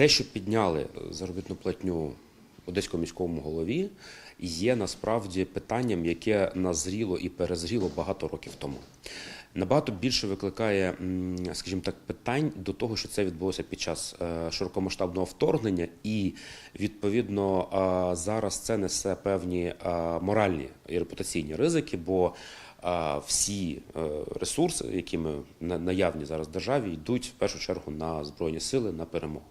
Те, що підняли заробітну платню одеському міському голові, є насправді питанням, яке назріло і перезріло багато років тому. Набагато більше викликає, скажімо так, питань до того, що це відбулося під час е, широкомасштабного вторгнення, і відповідно е, зараз це несе певні е, моральні і репутаційні ризики, бо всі ресурси, які ми на- наявні зараз в державі, йдуть в першу чергу на збройні сили на перемогу.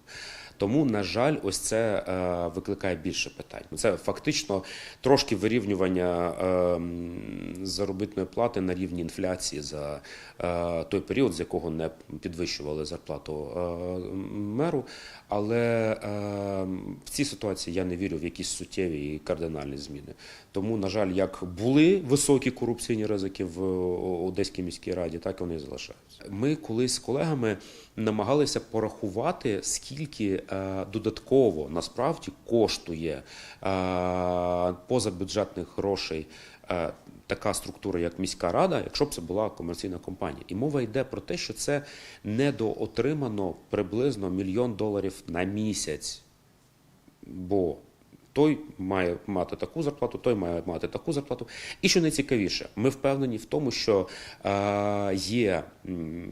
Тому, на жаль, ось це е, викликає більше питань. Це фактично трошки вирівнювання е, м, заробітної плати на рівні інфляції за е, той період, з якого не підвищували зарплату е, меру. Але е, в цій ситуації я не вірю в якісь суттєві і кардинальні зміни. Тому, на жаль, як були високі корупційні ризики в Одеській міській раді, так і вони залишаються. Ми колись з колегами намагалися порахувати, скільки додатково насправді коштує позабюджетних грошей. Така структура, як міська рада, якщо б це була комерційна компанія, і мова йде про те, що це недоотримано приблизно мільйон доларів на місяць бо той має мати таку зарплату, той має мати таку зарплату. І що найцікавіше, ми впевнені в тому, що е, є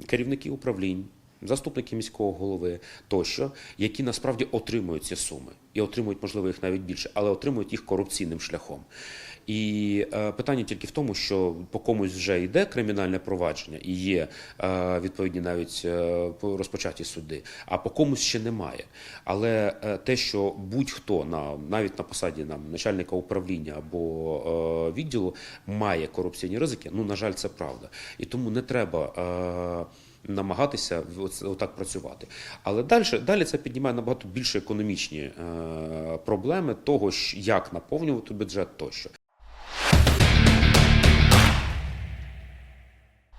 керівники управлінь. Заступники міського голови тощо, які насправді отримують ці суми і отримують, можливо, їх навіть більше, але отримують їх корупційним шляхом. І е, питання тільки в тому, що по комусь вже йде кримінальне провадження і є е, відповідні навіть е, по- розпочаті суди, а по комусь ще немає. Але е, те, що будь-хто на навіть на посаді нам начальника управління або е, відділу має корупційні ризики, ну на жаль, це правда. І тому не треба. Е, намагатися отак працювати. Але далі, далі це піднімає набагато більше економічні е, проблеми того, як наповнювати бюджет тощо.